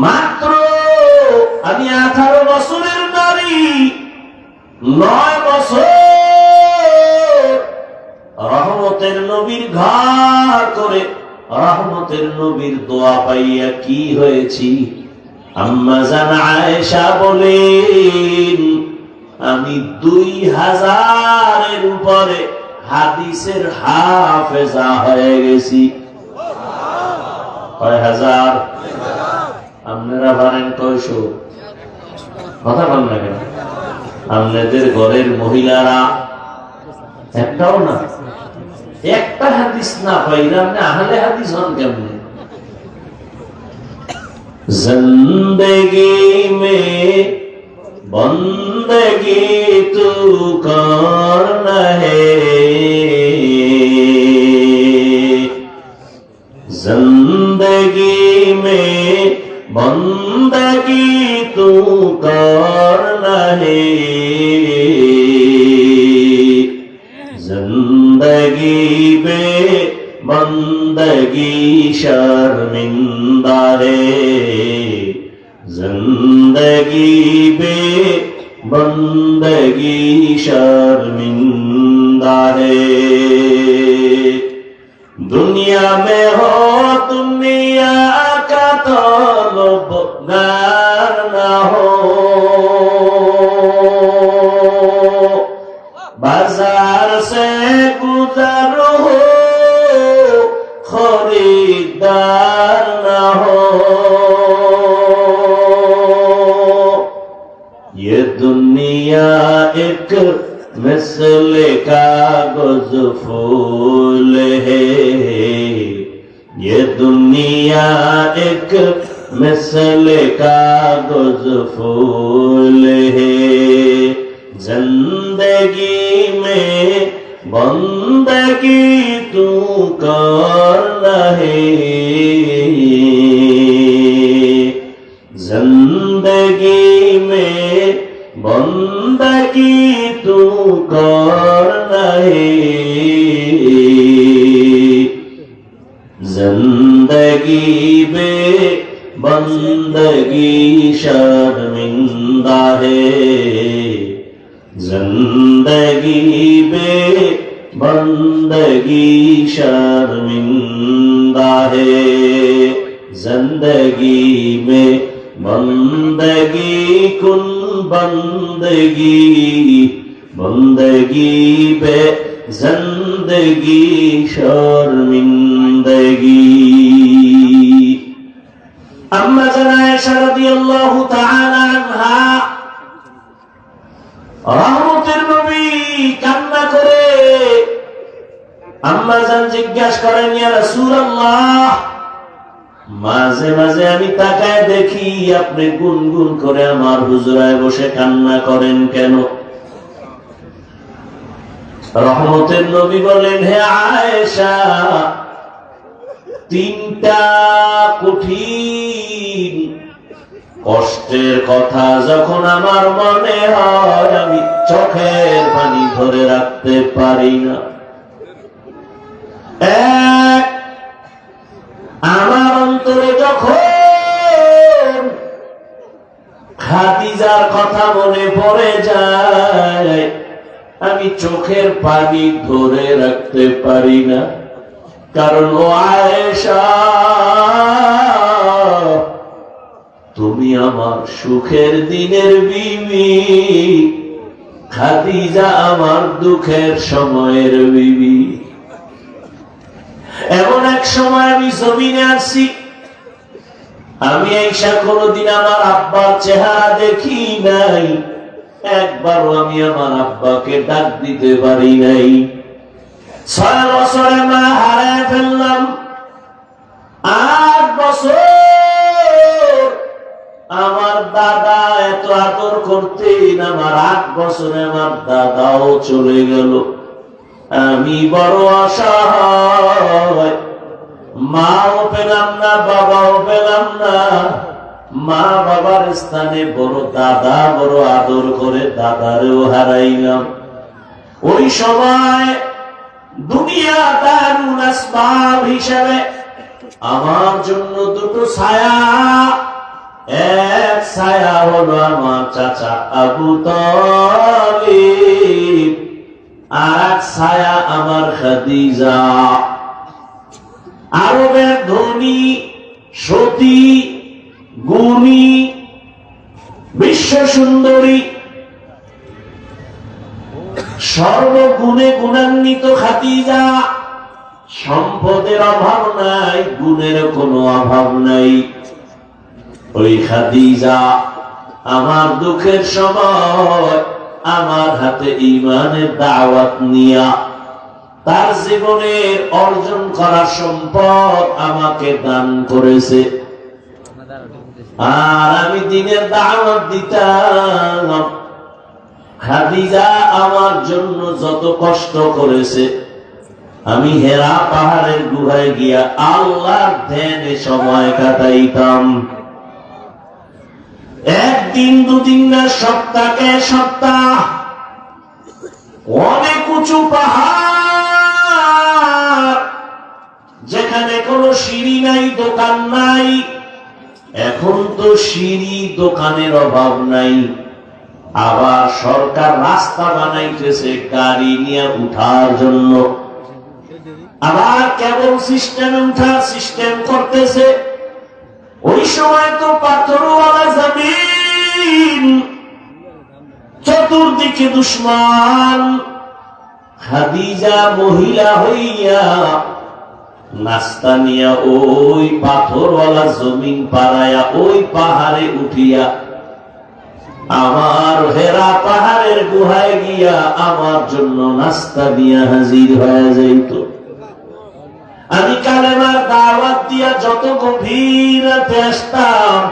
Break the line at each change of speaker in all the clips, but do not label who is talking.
মাত্র আমি রহমতের নবীর ঘর করে রহমতের নবীর দোয়া পাইয়া কি হয়েছি? আম্মা জানা আয়েশা বলেন, আমি দুই হাজারের উপরে হাদিসের হাফেজা হয়ে গেছি। কয় হাজার? আপনারা পারেন কয়শো? কথা বল না কেন? আপনাদের ঘরের মহিলারা একটাও না। একটা হাদিস না পাইলে আপনি আহলে হাদিস হন কেমনে? জিন্দগি মে বন্দগি তু কর হে জিন্দগি মে বন্দগি তু কর হে জিন্দগি বে বন্দগি শর্মিন্দা ज़िंदगी बे बंदगी शर्मिंदा है। दुनिया में हो तुम्हें का दुनिया एक मिसल कागज़ फूल है। ये दुनिया एक मिसल कागज़ फूल है। ज़िंदगी में बंदगी तू कर रहे? ज़िंदगी में बंदगी तू कर रहे जिंदगी में बंदगी शर्मिंदा है जिंदगी में बंदगी शर्मिंदा है जिंदगी में बंदगी कुन বন্দগি বন্দগি বে জন্দগি, শর্মিন্দগি। আম্মা জানায় শারদী আল্লাহ তাআলা আনহা, রহমতের নবী কান্না করে আম্মা জান জিজ্ঞাসা করেন, ইয়া রাসূলুল্লাহ মাঝে মাঝে আমি তাকায় দেখি আপনি গুনগুন করে আমার হুজুরায় বসে কান্না করেন কেন? রহমতের নবী বলেন, হে আয়েশা, তিনটা কঠিন কষ্টের কথা যখন আমার মনে হয় আমি চোখের পানি ধরে রাখতে পারি না। এক, আমার খাদিজার কথা মনে পড়ে যায়। আমি চোখের পানি ধরে রাখতে পারি না। কারণ ও আয়েশা, তুমি আমার সুখের দিনের বিবি। খাদিজা আমার দুঃখের সময়ের বিবি। এমন এক সময় আমি জমিনে আসছি আমি এইসা কোনদিন আমার আব্বার চেহারা দেখি নাই। একবারও আমি আমার আব্বাকে ডাক দিতে পারি নাই। ছয় বছরে মা হারায় ফেললাম। আট বছর আমার দাদা এত আদর করতেন, আমার আট বছরে আমার দাদাও চলে গেল। আমি বড় অসহায়। মাও পেলাম না, বাবাও পেলাম না। মা বাবার স্থানে বড় দাদা, বড় আদর করে দাদারেও হারাইলাম। ওই সময় দুনিয়া দারুল আসবাব হিসেবে আমার জন্য দুটো ছায়া। এক ছায়া হলো আমার চাচা আবু তালিব, আর এক ছায়া আমার খাদিজা। আরবের ধনী, সতী, গুণী বিশ্ব সুন্দরী সর্বগুণে গুণান্বিত খাদিজা। সম্পদের অভাব নাই, গুণের কোনো অভাব নাই। ওই খাদিজা, আমার দুঃখের সময়, আমার হাতে ইমানের দাওয়াত নিয়া তার জীবনের অর্জন করা সম্পদ আমাকে দান করেছে। আর আমি দিনের দাওয়াত দিতাম। খাদিজা আমার জন্য যত কষ্ট করেছে, আমি হেরা পাহাড়ের গুহায় গিয়া আল্লাহর ধ্যানে সময় কাটাইতাম। একদিন, দুদিন না সপ্তাহকে সপ্তাহ, অনেক উঁচু পাহাড় নাই, দোকান নাই। এখন তো সিঁড়ি দোকানের অভাব নাই। আবার সরকার রাস্তা বানাইতেছে গাড়ি নিয়ে উঠার জন্য। আবার কেবল সিস্টেমে উঠার সিস্টেম করতেছে। ওই সময় তো পাথরওয়ালা জমিন, চতুর্দিকে দুশ্মন। খাদিজা মহিলা হইয়া নাস্তা নিয়া ওই পাথরওয়ালা জমিন পাড়ায়া ওই পাহাড়ে উঠিয়া, আমার হেরা পাহাড়ের গুহায় গিয়া আমার জন্য নাস্তা দিয়া হাজির হয়ে যাইত। আমি কালেমার দাওয়াত দিয়া যত গভীর আসতাম,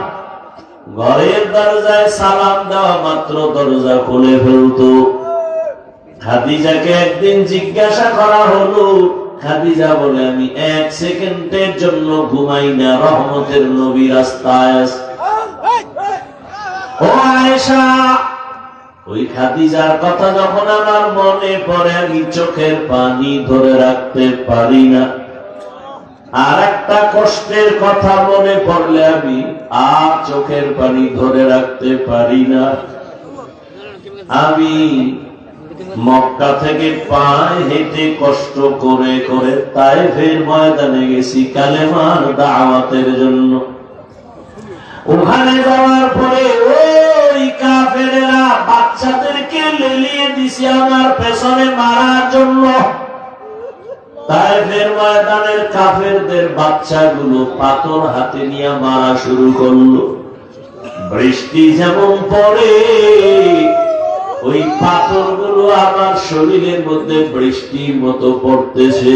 ঘরের দরজায় সালাম দেওয়া মাত্র দরজা খুলে ফেলতো। খাদিজাকে একদিন জিজ্ঞাসা করা হলো খাদিজা বলে, আমি এক সেকেন্ডের জন্য ঘুমাই না, রহমতের নবী রাস্তায় কথা যখন আমার মনে পড়ে, আমি চোখের পানি ধরে রাখতে পারি না। আর একটা কষ্টের কথা মনে পড়লে, আমি আর চোখের পানি ধরে রাখতে পারি না। আমি মক্কা থেকে পায়ে হেঁটে কষ্ট করে করে তাই ফের ময়দানে গেছি কালেমার দাওয়াতের জন্য। ওখানে যাওয়ার পরে ওই কাফেরেরা বাচ্চাদেরকে লেলিয়ে দিছে আমার পেছনে মারার জন্য। তাই ফের ময়দানের কাফেরদের বাচ্চাগুলো পাথর হাতে নিয়ে মারা শুরু করল। বৃষ্টি যেমন পড়ে ওই পাথরগুলো আমার শরীরের মধ্যে বৃষ্টির মতো পড়তেছে।